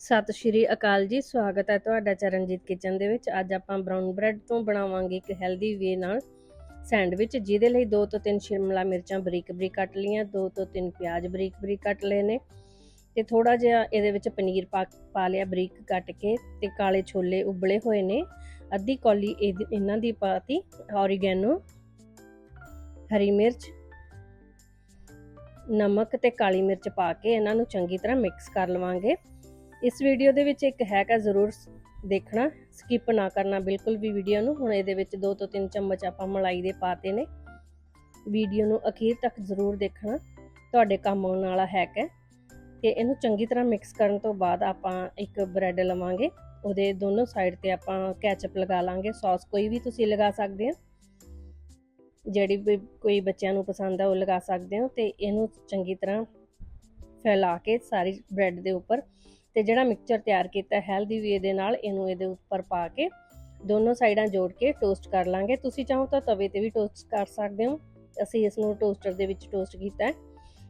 ਸਤਿ ਸ਼੍ਰੀ ਅਕਾਲ ਜੀ, ਸਵਾਗਤ ਹੈ ਤੁਹਾਡਾ ਚਰਨਜੀਤ ਕਿਚਨ ਦੇ ਵਿੱਚ। ਅੱਜ ਆਪਾਂ ਬ੍ਰਾਊਨ ਬ੍ਰੈਡ ਤੋਂ ਬਣਾਵਾਂਗੇ ਇੱਕ ਹੈਲਦੀ ਵੇ ਨਾਲ ਸੈਂਡਵਿਚ, ਜਿਹਦੇ ਲਈ 2 ਤੋਂ 3 ਸ਼ਿਮਲਾ ਮਿਰਚਾਂ ਬਰੀਕ ਬਰੀਕ ਕੱਟ ਲਈਆਂ 2 ਤੋਂ 3 ਪਿਆਜ਼ ਬਰੀਕ ਬਰੀਕ ਕੱਟ ਲਏ ਨੇ ਤੇ ਥੋੜਾ ਜਿਹਾ ਇਹਦੇ ਵਿੱਚ ਪਨੀਰ ਪਾ ਪਾ ਲਿਆ ਬਰੀਕ ਕੱਟ ਕੇ ਤੇ ਕਾਲੇ ਛੋਲੇ ਉਬਲੇ ਹੋਏ ਨੇ। ਅੱਧੀ ਕੌਲੀ ਇਹਦੀ- ਇਹਨਾਂ ਦੀ ਪਾਤੀ ਔਰੀਗੈਨੋ, ਹਰੀ ਮਿਰਚ, ਨਮਕ ਤੇ ਕਾਲੀ ਮਿਰਚ ਪਾ ਕੇ ਇਹਨਾਂ ਨੂੰ ਚੰਗੀ ਤਰ੍ਹਾਂ ਮਿਕਸ ਕਰ ਲਵਾਂਗੇ। ਇਸ ਵੀਡੀਓ ਦੇ ਵਿੱਚ ਇੱਕ ਹੈਗਾ ਜ਼ਰੂਰ ਦੇਖਣਾ ਸਕਿਪ ਨਾ ਕਰਨਾ, ਬਿਲਕੁਲ ਵੀ ਵੀਡੀਓ ਨੂੰ। ਹੁਣ ਇਹਦੇ ਵਿੱਚ 2 ਤੋਂ 3 ਚਮਚ ਆਪਾਂ ਮਲਾਈ ਦੇ ਪਾਤੇ ਨੇ। ਵੀਡੀਓ ਨੂੰ ਅਖੀਰ ਤੱਕ ਜ਼ਰੂਰ ਦੇਖਣਾ। ਤੁਹਾਡੇ ਕੰਮ ਆਉਣ ਵਾਲਾ ਹੈਕ ਹੈ। ਤੇ ਇਹਨੂੰ ਚੰਗੀ ਤਰ੍ਹਾਂ ਮਿਕਸ ਕਰਨ ਤੋਂ ਬਾਅਦ ਆਪਾਂ ਇੱਕ ਬ੍ਰੈਡ ਲਵਾਂਗੇ। ਉਹਦੇ ਦੋਨੋਂ ਸਾਈਡ ਤੇ ਆਪਾਂ ਕੈਚਅਪ ਲਗਾ ਲਾਂਗੇ। ਸੌਸ ਕੋਈ ਵੀ ਤੁਸੀਂ ਲਗਾ ਸਕਦੇ ਹੋ। ਜਿਹੜੀ ਵੀ ਕੋਈ ਬੱਚਿਆਂ ਨੂੰ ਪਸੰਦ ਆ, ਉਹ ਲਗਾ ਸਕਦੇ ਹੋ। ਤੇ ਇਹਨੂੰ ਚੰਗੀ ਤਰ੍ਹਾਂ ਫੈਲਾ ਕੇ ਸਾਰੀ ਬ੍ਰੈਡ ਦੇ ਉੱਪਰ ਤੇ ਜਿਹੜਾ ਮਿਕਸਚਰ ਤਿਆਰ ਕੀਤਾ ਹੈਲਦੀ ਵੇ ਦੇ ਨਾਲ ਇਹਨੂੰ ਇਹਦੇ ਉੱਪਰ ਪਾ ਕੇ ਦੋਨੋਂ ਸਾਈਡਾਂ ਜੋੜ ਕੇ ਟੋਸਟ ਕਰ ਲਾਂਗੇ। ਤੁਸੀਂ ਚਾਹੋ ਤਾਂ ਤਵੇ ਤੇ ਵੀ ਟੋਸਟ ਕਰ ਸਕਦੇ ਹੋ। ਅਸੀਂ ਇਸ ਨੂੰ ਟੋਸਟਰ ਦੇ ਵਿੱਚ ਟੋਸਟ ਕੀਤਾ ਹੈ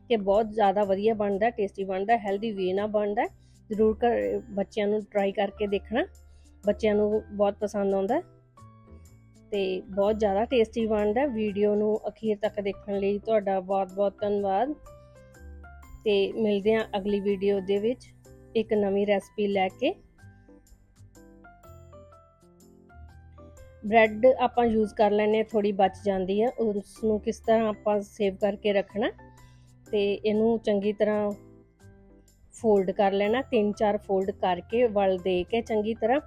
ਕਿ ਬਹੁਤ ਜ਼ਿਆਦਾ ਵਧੀਆ ਬਣਦਾ ਟੇਸਟੀ ਬਣਦਾ ਹੈਲਦੀ ਵੇ ਨਾਲ ਬਣਦਾ ਜ਼ਰੂਰ ਕਰ ਬੱਚਿਆਂ ਨੂੰ ਟਰਾਈ ਕਰਕੇ ਦੇਖਣਾ। ਬੱਚਿਆਂ ਨੂੰ ਬਹੁਤ ਪਸੰਦ ਆਉਂਦਾ ਤੇ ਬਹੁਤ ਜ਼ਿਆਦਾ ਟੇਸਟੀ ਬਣਦਾ ਵੀਡੀਓ ਨੂੰ ਅਖੀਰ ਤੱਕ ਦੇਖਣ ਲਈ ਤੁਹਾਡਾ ਬਹੁਤ ਬਹੁਤ ਧੰਨਵਾਦ। ਤੇ ਮਿਲਦੇ ਹਾਂ ਅਗਲੀ ਵੀਡੀਓ ਦੇ ਵਿੱਚ। ਇੱਕ ਨਵੀਂ ਰੈਸਪੀ ਲੈ ਕੇ। ਬ੍ਰੈਡ ਆਪਾਂ ਯੂਜ਼ ਕਰ ਲੈਨੇ ਥੋੜੀ ਬਚ ਜਾਂਦੀ ਹੈ ਉਸ ਨੂੰ ਕਿਸ ਤਰ੍ਹਾਂ ਆਪਾਂ ਸੇਵ ਕਰਕੇ ਰੱਖਣਾ, ਤੇ ਇਹਨੂੰ ਚੰਗੀ ਤਰ੍ਹਾਂ ਫੋਲਡ ਕਰ ਲੈਣਾ, ਤਿੰਨ ਚਾਰ ਫੋਲਡ ਕਰਕੇ ਵਲ ਦੇ ਕੇ ਚੰਗੀ ਤਰ੍ਹਾਂ,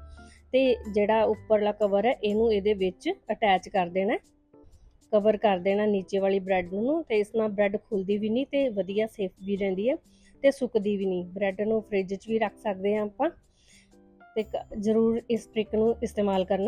ਤੇ ਜਿਹੜਾ ਉੱਪਰਲਾ ਕਵਰ ਹੈ, ਇਹਨੂੰ ਇਹਦੇ ਵਿੱਚ ਅਟੈਚ ਕਰ ਦੇਣਾ ਕਵਰ ਕਰ ਦੇਣਾ ਨੀਚੇ ਵਾਲੀ ਬ੍ਰੈਡ ਨੂੰ, ਤੇ ਇਸ ਨਾਲ ਬ੍ਰੈਡ ਖੁੱਲਦੀ ਵੀ ਨਹੀਂ ਤੇ ਵਧੀਆ ਸੇਫ ਵੀ ਰਹਿੰਦੀ ਹੈ। ਤੇ ਸੁੱਕਦੀ ਵੀ ਨਹੀਂ। ਬ੍ਰੈਡ ਨੂੰ ਫ੍ਰਿਜ 'ਚ ਵੀ ਰੱਖ ਸਕਦੇ ਹਾਂ ਆਪਾਂ। ਤੇ ਕ- ਜ਼ਰੂਰ ਇਸ ਟ੍ਰਿਕ ਨੂੰ ਇਸਤੇਮਾਲ ਕਰਨਾ।